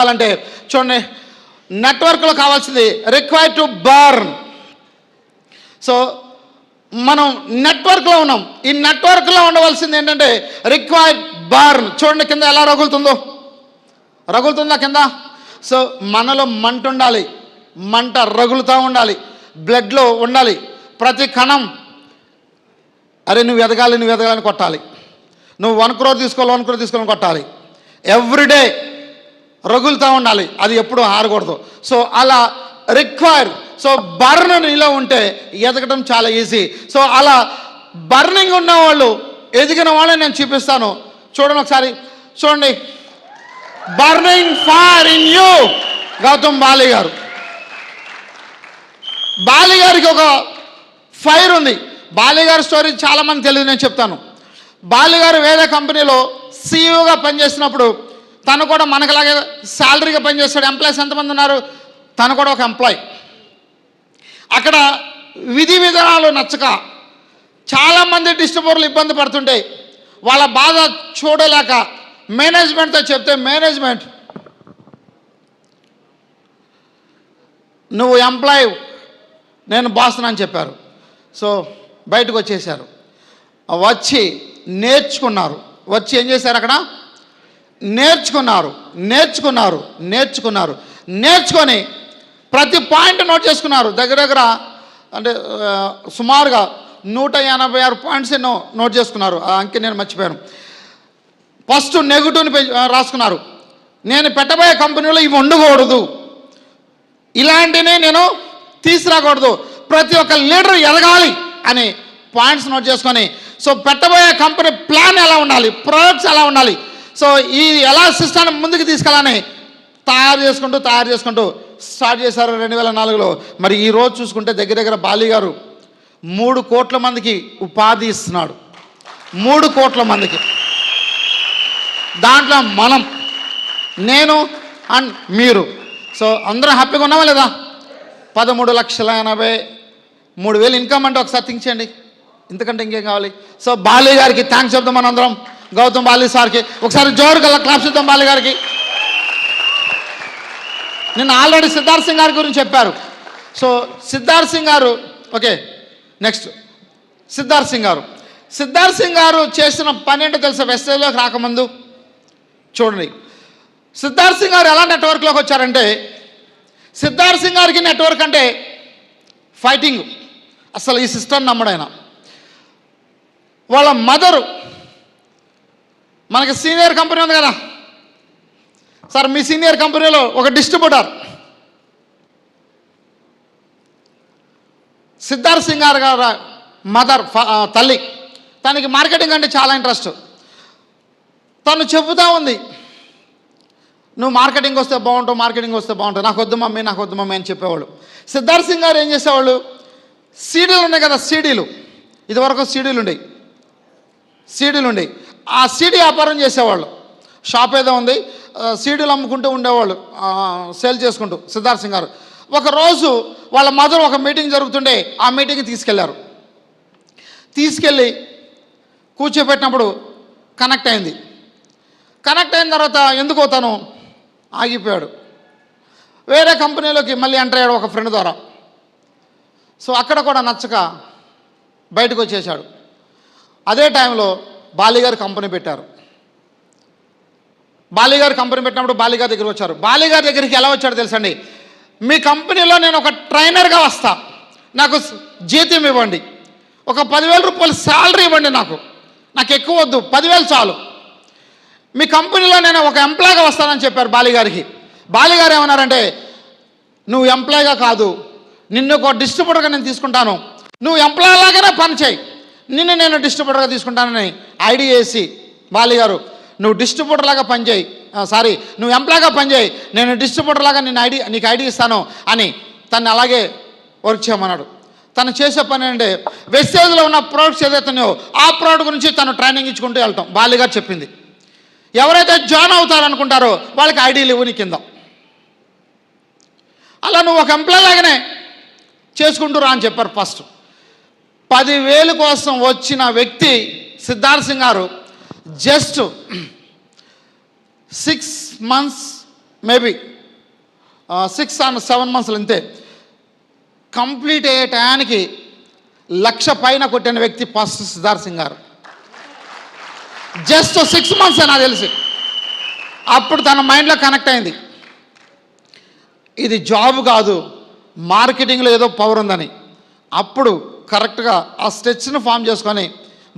కావాలంటే చూడండి నెట్వర్క్లో కావాల్సింది రిక్వైర్ టు బర్న్ సో మనం నెట్వర్క్లో ఉన్నాం. ఈ నెట్వర్క్లో ఉండవలసింది ఏంటంటే రిక్వైర్ బర్న్ చూడండి కింద ఎలా రగులుతుందో. రగులుతుందా కింద? సో మనలో మంట ఉండాలి. మంట రగులుతూ ఉండాలి. బ్లడ్లో ఉండాలి. ప్రతి కణం అరే నువ్వు ఎదగాలి నువ్వు ఎదగాలని కొట్టాలి. నువ్వు వన్ క్రోర్ తీసుకోవాలి వన్ క్రోర్ తీసుకోవాలని కొట్టాలి. ఎవ్రీడే రగులుతూ ఉండాలి. అది ఎప్పుడు ఆరకూడదు. సో అలా రిక్వైర్ సో బర్న్ నీలో ఉంటే ఎదగడం చాలా ఈజీ సో అలా బర్నింగ్ ఉన్న వాళ్ళు ఎదిగిన వాళ్ళని నేను చూపిస్తాను. చూడండి ఒకసారి. చూడండి. Burning fire in you Gautam Bali garu. Bali గారికి ఒక ఫైర్ ఉంది. బాలి గారి స్టోరీ చాలా మంది తెలియదు నేను చెప్తాను. బాలి గారు వేరే కంపెనీలో సీఈఓగా పనిచేసినప్పుడు తను కూడా మనకులాగే శాలరీగా పనిచేస్తాడు. ఎంప్లాయీస్ ఎంతమంది ఉన్నారు? తను కూడా ఒక ఎంప్లాయ్ అక్కడ విధి విధానాలు నచ్చక చాలామంది డిస్ట్రిబ్యూటర్లు ఇబ్బంది పడుతుంటే వాళ్ళ బాధ చూడలేక మేనేజ్మెంట్తో చెప్తే మేనేజ్మెంట్ నువ్వు ఎంప్లాయ్ నేను బాస్ని అని చెప్పారు. సో బయటకు వచ్చేసారు. వచ్చి నేర్చుకున్నారు. వచ్చి ఏం చేశారు అక్కడ? నేర్చుకున్నారు నేర్చుకున్నారు నేర్చుకున్నారు. నేర్చుకొని ప్రతి పాయింట్ నోట్ చేసుకున్నారు. దగ్గర దగ్గర అంటే సుమారుగా నూట ఎనభై ఆరు పాయింట్స్ ఎన్నో నోట్ చేసుకున్నారు. ఆ అంకె నేను మర్చిపోయాను. ఫస్ట్ నెగిటివ్ని పె- రాసుకున్నారు. నేను పెట్టబోయే కంపెనీలో ఇవి ఉండకూడదు ఇలాంటినే నేను తీసుకురాకూడదు ప్రతి ఒక్క లీడర్ ఎదగాలి అని పాయింట్స్ నోట్ చేసుకొని సో పెట్టబోయే కంపెనీ ప్లాన్ ఎలా ఉండాలి? ప్రొడక్ట్స్ ఎలా ఉండాలి? సో ఈ ఎలా సిస్టాన్ని ముందుకు తీసుకెళ్ళాలని తయారు చేసుకుంటూ తయారు చేసుకుంటూ స్టార్ట్ చేశారు రెండు వేల నాలుగులో. మరి ఈరోజు చూసుకుంటే దగ్గర దగ్గర బాలి గారు మూడు కోట్ల మందికి ఉపాధి ఇస్తున్నాడు. మూడు కోట్ల మందికి. దాంట్లో మనం నేను అండ్ మీరు. సో అందరం హ్యాపీగా ఉన్నావా లేదా? పదమూడు లక్షల ఎనభై మూడు వేలు ఇన్కమ్ అంటే ఒకసారి థింక్ చేయండి. ఇంతకంటే ఇంకేం కావాలి? సో బాలి గారికి థ్యాంక్స్ చెప్తాం మనందరం. గౌతమ్ బాలి సార్కి. ఒకసారి జోరు గల క్లాప్ సిద్ధం బాలి గారికి. నిన్న ఆల్రెడీ సిద్ధార్థ్ సింగ్ గారి గురించి చెప్పారు. సో సిద్ధార్థ్ సింగ్ గారు ఓకే నెక్స్ట్. సిద్ధార్థ్ సింగ్ గారు. సిద్ధార్థ్ సింగ్ గారు చేసిన పని ఏంటో తెలుసా? వెస్టేజ్లోకి రాకముందు? చూడండి. సిద్ధార్థ్ సింగ్ గారు ఎలా నెట్వర్క్లోకి వచ్చారంటే సిద్ధార్థ్ సింగ్ గారికి నెట్వర్క్ అంటే ఫైటింగ్ అసలు ఈ సిస్టమ్ నమ్మడైనా వాళ్ళ మదరు మనకి సీనియర్ కంపెనీ ఉంది కదా. సార్ మీ సీనియర్ కంపెనీలో ఒక డిస్ట్రిబ్యూటర్. సిద్ధార్థ్ సింగ్ గారు గారు మదర్ తల్లి. తనకి మార్కెటింగ్ అంటే చాలా ఇంట్రెస్ట్. తను చెబుతా ఉంది నువ్వు మార్కెటింగ్ వస్తే బాగుంటావు మార్కెటింగ్ వస్తే బాగుంటావు. నాకు వద్దు మమ్మీ నాకు వద్దు మమ్మీ అని చెప్పేవాళ్ళు. సిద్ధార్థ్ సింగ్ గారు ఏం చేసేవాళ్ళు సీడీలు ఉన్నాయి కదా సీడీలు. ఇదివరకు సీడీలు ఉండేవి. సీడీలు ఉండేవి. ఆ సీడీ వ్యాపారం చేసేవాళ్ళు. షాప్ ఏదో ఉంది సీడీలు అమ్ముకుంటూ ఉండేవాళ్ళు సేల్ చేసుకుంటూ సిద్ధార్థ్ సింగ్ గారు. ఒకరోజు వాళ్ళ మదర్ ఒక మీటింగ్ జరుగుతుంటే ఆ మీటింగ్కి తీసుకెళ్ళారు. తీసుకెళ్ళి కూర్చోబెట్టినప్పుడు కనెక్ట్ అయింది. కనెక్ట్ అయిన తర్వాత ఎందుకో తను ఆగిపోయాడు. వేరే కంపెనీలోకి మళ్ళీ ఎంటర్ అయ్యాడు ఒక ఫ్రెండ్ ద్వారా. సో అక్కడ కూడా నచ్చక బయటకు వచ్చేసాడు అదే టైంలో బాలిగారు కంపెనీ పెట్టారు. బాలిగారు కంపెనీ పెట్టినప్పుడు బాలిగారి దగ్గరికి వచ్చారు. బాలిగారి దగ్గరికి ఎలా వచ్చాడు తెలుసండి? మీ కంపెనీలో నేను ఒక ట్రైనర్గా వస్తా. నాకు జీతం ఇవ్వండి. ఒక పదివేల రూపాయలు శాలరీ ఇవ్వండి నాకు. నాకు ఎక్కువ వద్దు. పదివేలు చాలు. మీ కంపెనీలో నేను ఒక ఎంప్లాయ్గా వస్తానని చెప్పారు బాలిగారికి. బాలిగారు ఏమన్నారంటే నువ్వు ఎంప్లాయ్గా కాదు. నిన్ను ఒక డిస్ట్రిబ్యూటర్గా నేను తీసుకుంటాను. నువ్వు ఎంప్లాయ్ లాగానే పని చేయి. నిన్ను నేను డిస్ట్రిబ్యూటర్గా తీసుకుంటానని ఐడియా వేసి బాలిగారు నువ్వు డిస్ట్రిబ్యూటర్ లాగా పనిచేయి. సారీ నువ్వు ఎంప్లాయ్గా పనిచేయి. నేను డిస్ట్రిబ్యూటర్ లాగా నేను ఐడి నీకు ఐడి ఇస్తాను అని తను అలాగే వర్క్ చేయమన్నాడు. తను చేసే పని అంటే వెస్టేజ్లో ఉన్న ప్రోడక్ట్స్ ఏదైతే ఆ ప్రోడక్ట్ గురించి తను ట్రైనింగ్ ఇచ్చుకుంటూ వెళ్తాం. బాలిగారు చెప్పింది. ఎవరైతే జాయిన్ అవుతారనుకుంటారో వాళ్ళకి ఐడీలు ఇవ్వని కింద. అలా నువ్వు ఒక ఎంప్లాయ్ లాగానే చేసుకుంటూ రా అని చెప్పారు ఫస్ట్ పదివేలు కోసం వచ్చిన వ్యక్తి Siddharth Singh garu just six months maybe six and seven మంత్స్లు అంతే కంప్లీట్ అయ్యే టయానికి లక్ష పైన కొట్టిన వ్యక్తి ఫస్ట్ సిద్ధార్థ్ సింగ్ గారు. జస్ట్ సిక్స్ మంత్స్ నాకు తెలిసి. అప్పుడు తన మైండ్లో కనెక్ట్ అయింది. ఇది జాబ్ కాదు మార్కెటింగ్లో ఏదో పవర్ ఉందని. అప్పుడు కరెక్ట్గా ఆ స్టెచ్ను ఫామ్ చేసుకొని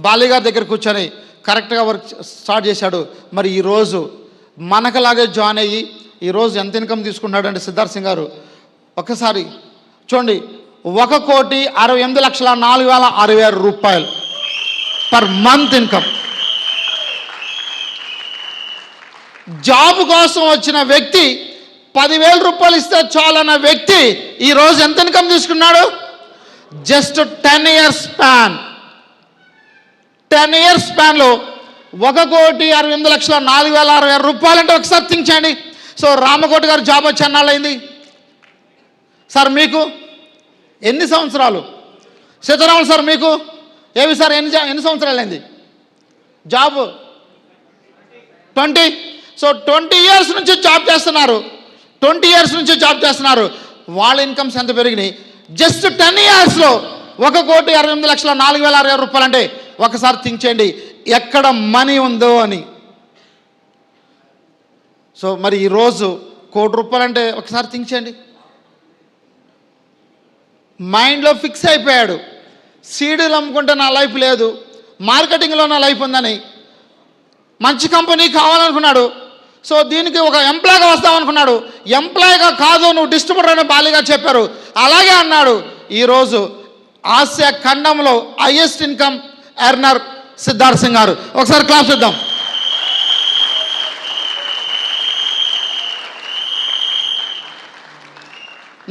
బాలీగారి దగ్గర కూర్చొని కరెక్ట్గా వర్క్ స్టార్ట్ చేశాడు. మరి ఈరోజు మనకలాగే జాయిన్ అయ్యి ఈరోజు ఎంత ఇన్కమ్ తీసుకున్నాడండి సిద్ధార్థ సిద్ధార్థ్ సింగ్ గారు. ఒకసారి చూడండి ఒక కోటి అరవై ఎనిమిది లక్షల నాలుగు వేల అరవై ఆరు రూపాయలు పర్ మంత్ ఇన్కమ్. జాబ్ కోసం వచ్చిన వ్యక్తి పదివేల రూపాయలు ఇస్తే చాలన్న వ్యక్తి ఈరోజు ఎంత ఇన్కమ్ తీసుకున్నాడు? Just ten years span. Ten years స్పాన్లో ఒక కోటి అరవై ఎనిమిది లక్షల నాలుగు వేల అరవై ఆరు రూపాయలు అంటే ఒకసారి తించండి సో రామకోటి గారు జాబ్ వచ్చి అన్నాళ్ళైంది సార్ మీకు ఎన్ని సంవత్సరాలు? సీతారాములు సార్ మీకు? ఏవి సార్ ఎన్ని ఎన్ని సంవత్సరాలు అయింది job twenty? So twenty years నుంచి జాబ్ చేస్తున్నారు. ట్వంటీ ఇయర్స్ నుంచి జాబ్ చేస్తున్నారు. వాళ్ళ ఇన్కమ్స్ ఎంత పెరిగినాయి? జస్ట్ టెన్ ఇయర్స్లో ఒక కోటి అరవై ఎనిమిది లక్షల నాలుగు వేల అరవై రూపాయలు అంటే ఒకసారి థింక్ చేయండి ఎక్కడ మనీ ఉందో అని. సో మరి ఈరోజు కోటి రూపాయలు అంటే ఒకసారి థింక్ చేయండి. మైండ్లో ఫిక్స్ అయిపోయాడు. సీడీలు అమ్ముకుంటే నా లైఫ్ లేదు మార్కెటింగ్లో నా లైఫ్ ఉందని మంచి కంపెనీ కావాలనుకున్నాడు. సో దీనికి ఒక ఎంప్లాయ్గా వస్తామనుకున్నాడు ఎంప్లాయ్గా కాదు నువ్వు డిస్ట్రిబ్యూటర్ అని బాలిగా చెప్పారు. అలాగే అన్నాడు ఈరోజు ఆసియా ఖండంలో highest income earner Siddharth Singh garu. ఒకసారి క్లాస్ ఇద్దాం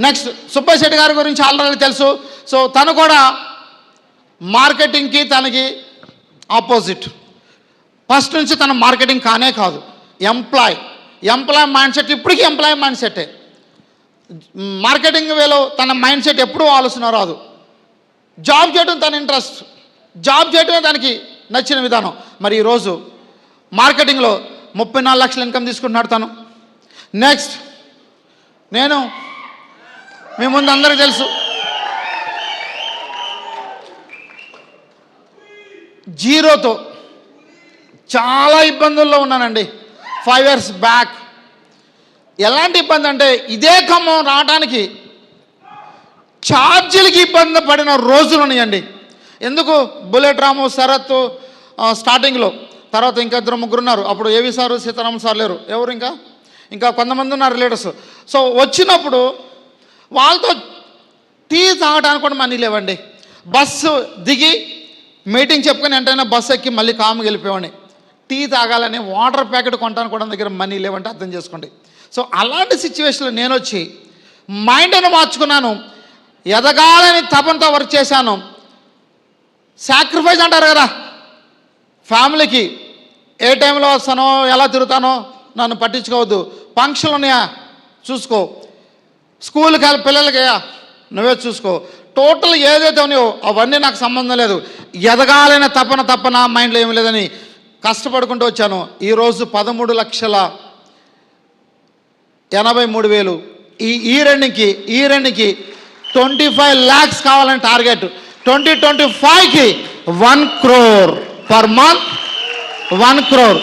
నెక్స్ట్ సుబ్బయ్య శెట్టి గారి గురించి ఆల్రెడీ తెలుసు. సో తను కూడా మార్కెటింగ్కి తనకి ఆపోజిట్ ఫస్ట్ నుంచి తన మార్కెటింగ్ కానే కాదు. ఎంప్లాయ్ ఎంప్లాయ్ మైండ్ సెట్ ఇప్పటికీ ఎంప్లాయ్ మైండ్ సెట్టే మార్కెటింగ్ వేలో తన మైండ్ సెట్ ఎప్పుడూ ఆలోచన రాదు. జాబ్ చేయడం తన ఇంట్రెస్ట్ జాబ్ చేయడమే దానికి నచ్చిన విధానం. మరి ఈరోజు మార్కెటింగ్లో ముప్పై నాలుగు లక్షల ఇన్కమ్ తీసుకుంటున్నాడు తను. నెక్స్ట్ నేను మీ ముందు అందరికీ తెలుసు. జీరోతో చాలా ఇబ్బందుల్లో ఉన్నానండి. ఫైవ్ ఇయర్స్ బ్యాక్ ఎలాంటి ఇబ్బంది అంటే ఇదే ఖమ్మం రావడానికి ఛార్జీలకి ఇబ్బంది పడిన రోజులు ఉన్నాయండి. ఎందుకు? బుల్లెట్ రాము శరత్ స్టార్టింగ్లో తర్వాత ఇంకా ఇద్దరు ముగ్గురు ఉన్నారు. అప్పుడు ఏవి సారు? సీతారామన్ సార్ లేరు. ఎవరు ఇంకా? ఇంకా కొంతమంది ఉన్నారు రిలేటర్స్. సో వచ్చినప్పుడు వాళ్ళతో టీ తాగడానికి కూడా మనీ లేవండి. బస్సు దిగి మీటింగ్ చెప్పుకొని ఎంటైనా బస్సు ఎక్కి మళ్ళీ కామ్కి వెళ్ళిపోయాడిని టీ తాగాలని వాటర్ ప్యాకెట్ కొంటాను కూడా దగ్గర మనీ లేవంటే అర్థం చేసుకోండి. సో అలాంటి సిచ్యువేషన్లో నేను వచ్చి మైండ్ను మార్చుకున్నాను. ఎదగాలని తపంతో వర్క్ చేశాను. సాక్రిఫైస్ అంటారు కదా. ఫ్యామిలీకి ఏ టైంలో వస్తానో ఎలా తిరుగుతానో నన్ను పట్టించుకోవద్దు. ఫంక్షన్లు ఉన్నాయా? చూసుకో. స్కూల్కి వెళ్ళి పిల్లలకి నువ్వే చూసుకో. టోటల్ ఏదైతే ఉన్నాయో అవన్నీ నాకు సంబంధం లేదు. ఎదగాలనే తపన తప్పన మైండ్లో ఏమి లేదని కష్టపడుకుంటూ వచ్చాను. ఈరోజు పదమూడు లక్షల ఎనభై మూడు వేలు. ఈ ఈ రెండుకి ఈ రెండుకి ట్వంటీ ఫైవ్ ల్యాక్స్ కావాలని టార్గెట్. ట్వంటీ ట్వంటీ ఫైవ్కి one crore per month one crore.